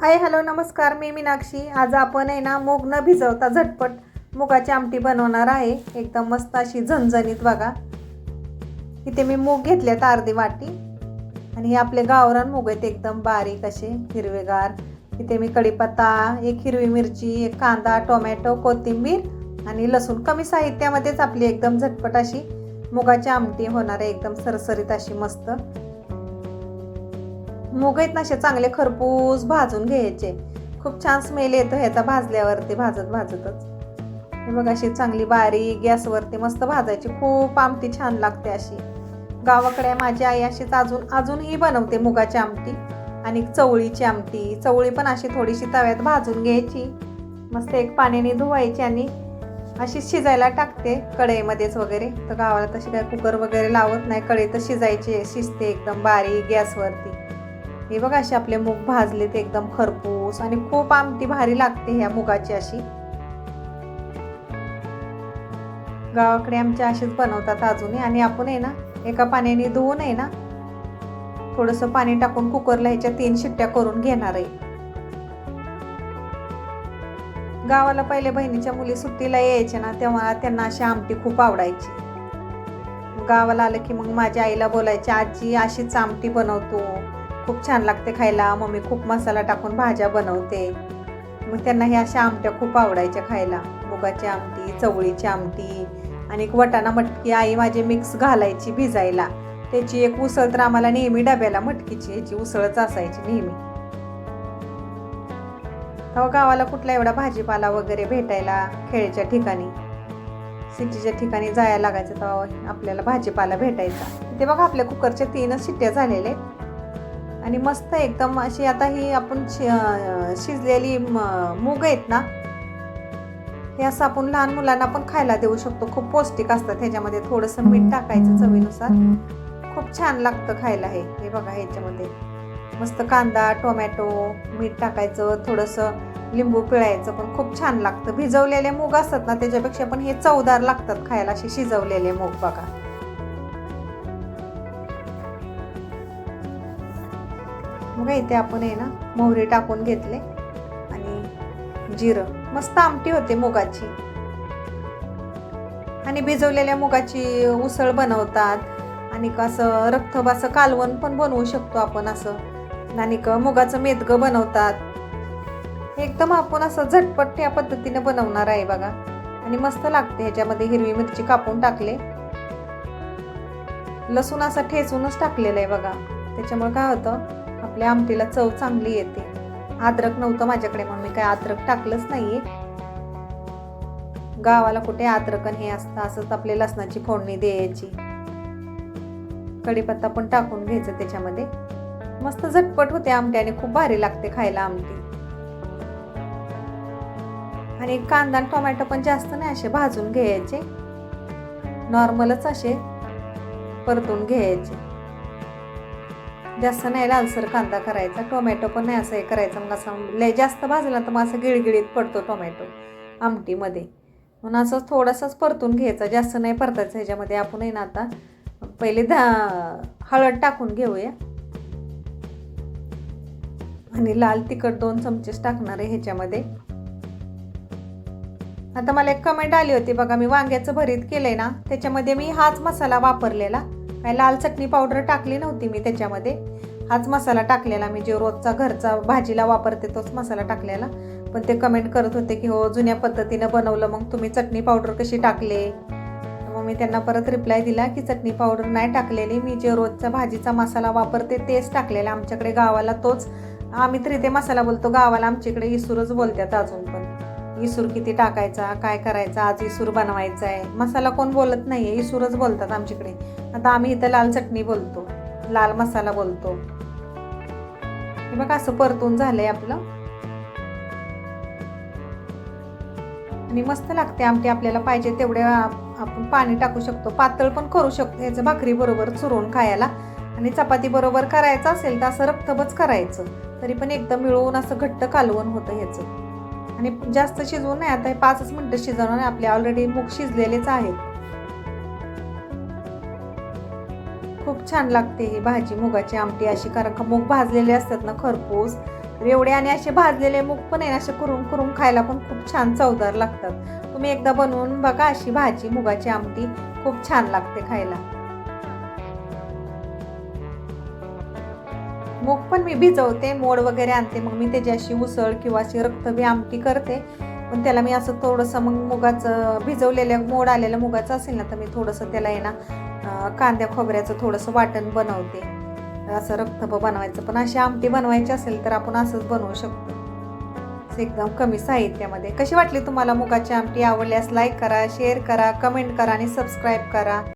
Hi hello नमस्कार. मी मीनाक्षी. आज आपण आहे ना मूग न भिजवता झटपट मुगाची आमटी बनवणार आहे. एकदम मस्त अशी झणझणीत बघा. इथे मी मूग घेतल्यात अर्धी वाटी. आणि हे आपले गावरान मूग आहेत एकदम बारीक असे हिरवेगार. इथे मी कढीपत्ता एक हिरवी मिरची एक कांदा टोमॅटो कोथिंबीर आणि लसूण. कमी साहित्यामध्येच आपली एकदम झटपट अशी मुगाची आमटी होणार आहे. एकदम सरसरीत अशी मस्त. मूग आहेत ना असे चांगले खरपूस भाजून घ्यायचे. खूप छान स्मेल येतो ह्याचा भाजल्यावरती भाजत भाजतच. हे बघ अशी चांगली बारीक गॅसवरती मस्त भाजायची. खूप आमटी छान लागते अशी. गावाकडे माझी आई अशीच अजून अजूनही बनवते मुगाची आमटी आणि चवळीची आमटी. चवळी पण अशी थोडीशी तव्यात भाजून घ्यायची. मस्त एक पाण्याने धुवायची आणि अशी शिजायला टाकते कढईमध्येच वगैरे. तर गावाला तशी काय कुकर वगैरे लावत नाही. कढई तर शिजायची शिजते एकदम बारीक गॅसवरती. हे बघा असे आपले मूग भाजले ते एकदम खरपूस आणि खूप आमटी भारी लागते ह्या मुगाची अशी. गावाकडे आमच्या अशीच बनवतात अजूनही आणि आपण आहे ना एका पाण्याने धुवून आहे ना थोडंसं पाणी टाकून कुकरला ह्याच्या तीन शिट्ट्या करून घेणार आहे. गावाला पहिले बहिणीच्या मुली सुट्टीला यायच्या ना तेव्हा त्यांना अशी आमटी खूप आवडायची. गावाला आलं की मग माझ्या आईला बोलायची आजी अशीच आमटी बनवतो. खूप छान लागते खायला. मम्मी खूप मसाला टाकून भाज्या बनवते. मग त्यांना ह्या अशा आमट्या खूप आवडायच्या खायला. मुगाची आमटी चवळीची आमटी आणि एक वटाणा मटकी आई माझी मिक्स घालायची भिजायला. त्याची एक उसळ तर आम्हाला नेहमी डब्याला मटकीची ह्याची उसळच असायची नेहमी. तेव्हा गावाला कुठला एवढा भाजीपाला वगैरे भेटायला खेळच्या ठिकाणी सिटीच्या ठिकाणी जायला लागायचं तेव्हा आपल्याला भाजीपाला भेटायचा. ते बघा आपल्या कुकरच्या तीनच शिट्ट्या झालेल्या आणि मस्त एकदम अशी आता ही आपण शिजलेली मूग आहेत ना हे असं आपण लहान मुलांना पण खायला देऊ शकतो. खूप पौष्टिक असतं ह्याच्यामध्ये. थोडंसं मीठ टाकायचं चवीनुसार. खूप छान लागतं खायला हे. हे बघा ह्याच्यामध्ये. मस्त कांदा टोमॅटो मीठ टाकायचं थोडंसं लिंबू पिळायचं पण खूप छान लागतं. भिजवलेले मूग असतात ना त्याच्यापेक्षा पण हे चवदार लागतात खायला असे शिजवलेले मूग बघा. बघा इथे आपण आहे ना मोहरी टाकून घेतले. आणि जिरं. मस्त आमटी होते मुगाची. आणि भिजवलेल्या मुगाची उसळ बनवतात. आणि असं रक्तब असं कालवण पण बनवू शकतो आपण असं. आणि मुगाचं मेदगं बनवतात. एकदम आपण असं झटपट या पद्धतीने बनवणार आहे बघा. आणि मस्त लागते ह्याच्यामध्ये हिरवी मिरची कापून टाकले. लसूण असा ठेचूनच टाकलेला आहे बघा. त्याच्यामुळे काय होतं आपल्या आमटीला चव चांगली येते. अद्रक नव्हतं माझ्याकडे म्हणून मी काय अद्रक टाकलंच नाहीये. गावाला कुठे अद्रक हे असतं असंच आपले लसणाची फोडणी द्यायची. कढीपत्ता पण टाकून घ्यायचं त्याच्यामध्ये. मस्त झटपट होते आमटी आणि खूप भारी लागते खायला आमटी. आणि कांदा आणि टोमॅटो पण जास्त नाही असे भाजून घ्यायचे. नॉर्मलच असे परतून घ्यायचे. जास्त नाही लालसर कांदा करायचा टोमॅटो पण नाही असं हे करायचं. मग असं लय जास्त भाजला तर मग असं गिळगिळीत पडतो टोमॅटो आमटीमध्ये. म्हणून असं थोडंसंच परतून घ्यायचं. जास्त नाही परतायचं ह्याच्यामध्ये. आपण ना आता पहिले धा हळद टाकून घेऊया. आणि लाल तिखट दोन चमचेच टाकणार आहे ह्याच्यामध्ये. आता मला एक कमेंट आली होती बघा मी वांग्याचं भरीत केलंय ना त्याच्यामध्ये मी हाच मसाला वापरलेला. काय लाल चटणी पावडर टाकली नव्हती मी त्याच्यामध्ये. हाच मसाला टाकलेला मी जे रोजचा घरचा भाजीला वापरते तोच मसाला टाकलेला. पण ते कमेंट करत होते की हो जुन्या पद्धतीनं बनवलं मग तुम्ही चटणी पावडर कशी टाकले? मग मी त्यांना परत रिप्लाय दिला की चटणी पावडर नाही टाकलेली मी जे रोजचा भाजीचा मसाला वापरते तेच टाकलेला आमच्याकडे गावाला तोच. आम्ही तरी ते मसाला बोलतो गावाला आमच्याकडे इसूरच बोलतात अजून पण. इसूर किती टाकायचा काय करायचा आज इसूर बनवायचा आहे मसाला कोण बोलत नाही आहे इसूरच बोलतात आमच्याकडे. आता आम्ही इथं लाल चटणी बोलतो लाल मसाला बोलतो. हे बघा असं परतून झालंय आपलं. आणि मस्त लागते आमटी आपल्याला पाहिजे तेवढ्या आपण पाणी टाकू शकतो. पातळ पण करू शकतो ह्याचं भाकरी बरोबर चुरून खायला. आणि चपाती बरोबर करायचं असेल तर असं रक्तबच करायचं. तरी पण एकदम मिळवून असं घट्ट कालवण होतं ह्याचं. आणि जास्त शिजवून नाही आता हे पाचच मिनटं शिजवणार आपले ऑलरेडी मूग शिजलेलेच आहेत. खूप छान लागते ही भाजी. मुगाची आमटी अशी कारण का मूग भाजलेले असतात ना खरपूस रेवडे एवढे आणि असे भाजलेले मूग पण आहे ना असे कुरून कुरून खायला पण खूप छान चवदार लागतात. तुम्ही एकदा बनवून बघा अशी भाजी मुगाची आमटी खूप छान लागते खायला. मूग पण मी भिजवते मोड वगैरे आणते मग मी त्याची अशी उसळ किंवा अशी रक्तबी आमटी करते. पण त्याला मी असं थोडंसं मग मुगाचं भिजवलेलं मोड आलेलं मुगाचं असेल ना तर मी थोडंसं त्याला आहे ना कांद्या खोबऱ्याचं थोडंसं वाटण बनवते. असं रक्तप बनवायचं. पण अशी आमटी बनवायची असेल तर आपण असंच बनवू शकतो. एकदम कमी साहित्यामध्ये. कशी वाटली तुम्हाला मुगाची आमटी? आवडल्यास लाईक करा शेअर करा कमेंट करा आणि सबस्क्राईब करा.